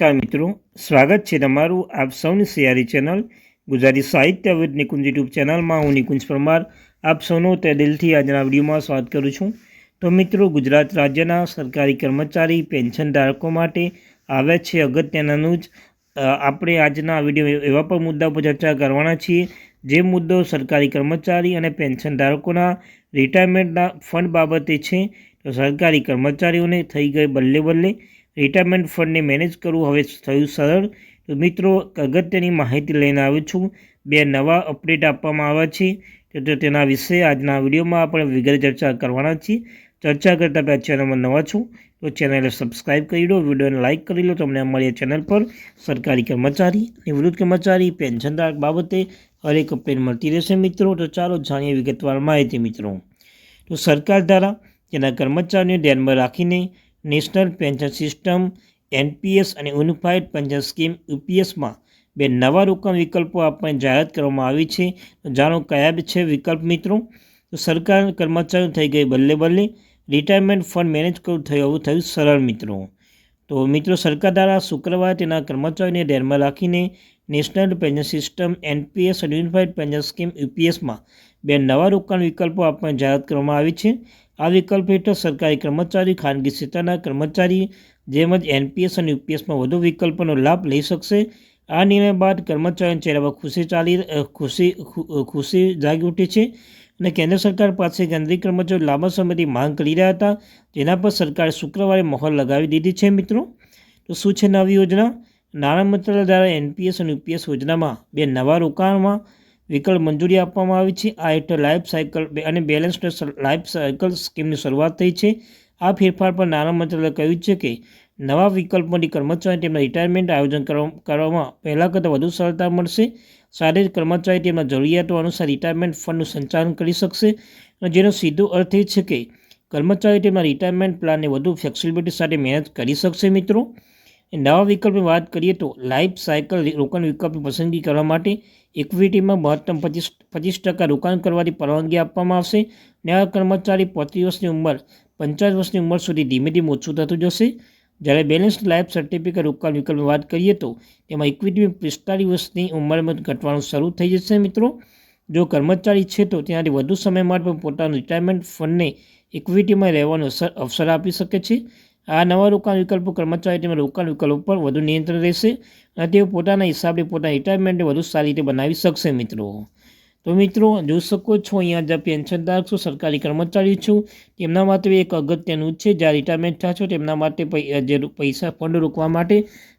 નમસ્કાર મિત્રો, સ્વાગત છે તમારું આપ સૌની સિયારી ચેનલ ગુજરાતી સાહિત્ય વિદ નિકુંજ યુટ્યુબ ચેનલમાં. હું નિકુંજ પરમાર, આપ સૌનો તે દિલથી આજના વિડીયોમાં સ્વાગત કરું છું. તો મિત્રો, ગુજરાત રાજ્યના સરકારી કર્મચારી, પેન્શન ધારકો માટે આવે છે અગત્યનાનું જ આપણે આજના વીડિયો એવા પણ મુદ્દા પર ચર્ચા કરવાના છીએ, જે મુદ્દો સરકારી કર્મચારી અને પેન્શન ધારકોના રિટાયરમેન્ટના ફંડ બાબતે છે. તો સરકારી કર્મચારીઓને થઈ ગઈ બલ્લે બલ્લે રિટાયરમેન્ટ ફંડને મેનેજ કરવું હવે થયું સરળ. તો મિત્રો અગત્યની માહિતી લઈને આવ્યો છું. બે નવા અપડેટ આપવામાં આવ્યા છે. તો તેના વિશે આજના વિડીયોમાં આપણે વિગત ચર્ચા કરવાના છીએ. ચર્ચા કરતાં પહેલાં ચેનલમાં નવા છું, તો ચેનલને સબસ્ક્રાઇબ કરી લો, વિડીયોને લાઇક કરી લો તમને અમારી ચેનલ પર સરકારી કર્મચારી, નિવૃત્ત કર્મચારી પેન્શનધારક બાબતે હરેક અપડેટ મળતી રહેશે મિત્રો. તો ચાલો જાણીએ વિગતવાર માહિતી મિત્રો. તો સરકાર દ્વારા તેના કર્મચારીઓને ધ્યાનમાં રાખીને નેશનલ પેન્શન સિસ્ટમ, એનપીએસ અને યુનિફાઈડ પેન્શન સ્કીમ યુપીએસમાં બે નવા રોકાણ વિકલ્પો આપવાની જાહેરાત કરવામાં આવી છે. જાણો કયા છે વિકલ્પ મિત્રો? તો સરકાર કર્મચારીઓ થઈ ગઈ બલ્લે બલ્લે રિટાયરમેન્ટ ફંડ મેનેજ કરવું થયું એવું થયું સરળ મિત્રો. તો મિત્રો સરકાર દ્વારા શુક્રવારે તેના કર્મચારીઓને ધ્યાનમાં રાખીને નેશનલ પેન્શન સિસ્ટમ, એનપીએસ અને યુનિફાઈડ પેન્શન સ્કીમ યુપીએસમાં બે નવા રોકાણ વિકલ્પો આપવાની જાહેરાત કરવામાં આવી છે. આ વિકલ્પ હેઠળ સરકારી કર્મચારી, ખાનગી ક્ષેત્રના કર્મચારી જેમજ એનપીએસ અને યુપીએસમાં વધુ વિકલ્પોનો લાભ લઈ શકશે. આ નિર્ણય બાદ કર્મચારીઓના ચહેરા પર ખુશી ચાલી ખુશી ખુશી જાગી ઉઠી છે અને કેન્દ્ર સરકાર પાસે કેન્દ્રીય કર્મચારીઓ લાંબા સમયથી માંગ કરી રહ્યા હતા. જેના પર સરકારે શુક્રવારે મહોર લગાવી દીધી છે મિત્રો. તો શું છે નવી યોજના? નાણાં મંત્રાલય દ્વારા એનપીએસ અને યુપીએસ યોજનામાં બે નવા રોકાણમાં વિકલ્પ મંજૂરી આપવામાં આવી છે. આ હેઠળ લાઈફ સાયકલ અને બેલેન્સ્ડ લાઈફ સાયકલ સ્કીમની શરૂઆત થઈ છે. આ ફેરફાર પર નાણાં મંત્રાલયે કહ્યું છે કે, નવા વિકલ્પોની કર્મચારી તેમના રિટાયરમેન્ટ આયોજન કરવા- કરવામાં પહેલાં કરતાં વધુ સરળતા મળશે. શારીરિક કર્મચારી તેમના જરૂરિયાતો અનુસાર રિટાયરમેન્ટ ફંડનું સંચાલન કરી શકશે. અને જેનો સીધો અર્થ એ છે કે, કર્મચારી તેમના રિટાયરમેન્ટ પ્લાનને વધુ ફ્લેક્સિબિલિટી સાથે મહેનત કરી શકશે મિત્રો. નવા વિકલ્પની વાત કરીએ તો લાઈફ સાયકલ રોકાણ વિકલ્પની પસંદગી કરવા માટે ઇક્વિટીમાં મહત્તમ પચીસ પચીસ ટકા રોકાણ કરવાની પરવાનગી આપવામાં આવશે. નવા કર્મચારી પોત્રીસ વર્ષની ઉંમર, પંચાવન વર્ષની ઉંમર સુધી ધીમે ધીમે ઓછું થતું જશે. જ્યારે બેલેન્સ લાઈફ સર્ટિફિકેટ રોકાણ વિકલ્પની વાત કરીએ તો તેમાં ઇક્વિટી પિસ્તાલીસ વર્ષની ઉંમરમાં ઘટવાનું શરૂ થઈ જશે મિત્રો. જો કર્મચારી છે તો તેનાથી વધુ સમય માટે પણ પોતાનું રિટાયરમેન્ટ ફંડને ઇક્વિટીમાં રહેવાનો અવસર આપી શકે છે. આ નવા રોકાણ વિકલ્પો કર્મચારી તેમજ રોકાણ વિકલ્પો પર વધુ નિયંત્રણ રહેશે અને તેઓ પોતાના હિસાબે પોતાના રિટાયરમેન્ટને વધુ સારી રીતે બનાવી શકશે મિત્રો. તો મિત્રો, જોઈ શકો છો, અહીંયા જે પેન્શનધારક છો, સરકારી કર્મચારી છું. તેમના માટે એક અગત્યનું છે, જ્યાં રિટાયરમેન્ટ છો, તેમના માટે જે પૈસા ફંડ રોકવા માટે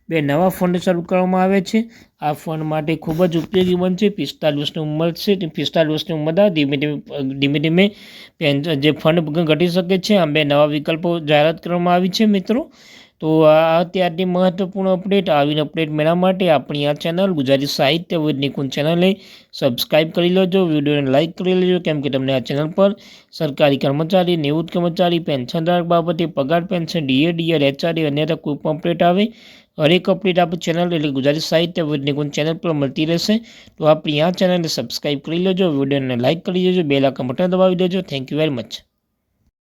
બે નવા ફંડ શરૂ કરવામાં આવે છે. આ ફંડ માટે ખૂબ જ ઉપયોગી બનશે, પિસ્તાલીસ વર્ષની ઉંમર છે પિસ્તાલીસ વર્ષની ઉંમર ધીમે ધીમે ધીમે ધીમે પેન્શન, જે ફંડ ઘટી શકે છે આ બે નવા વિકલ્પો જાહેરાત કરવામાં આવી છે મિત્રો. તો આ અત્યારની મહત્વપૂર્ણ અપડેટ આવીને અપડેટ મેળવવા માટે આપણી આ ચેનલ ગુજરાતી સાહિત્ય વિદ નિકુંજ ચેનલને સબસ્ક્રાઇબ કરી લેજો. વિડીયોને લાઇક કરી લેજો. કેમ કે તમને આ ચેનલ પર સરકારી કર્મચારી નિવૃત્ત કર્મચારી પેન્શનધારક બાબતે પગાર પેન્શન ડીએ ડીઆર એચઆરડી અન્યથા કોઈ પણ અપડેટ આવે, હરેક અપડેટ આપણી ચેનલ એટલે ગુજરાતી સાહિત્ય વિદ નિકુંજ ચેનલ પર મળતી રહેશે. તો આપણી આ ચેનલને સબસ્ક્રાઇબ કરી લેજો. વિડીયોને લાઇક કરી દેજો. બે લાખ બટન દબાવી દેજો. Thank you very much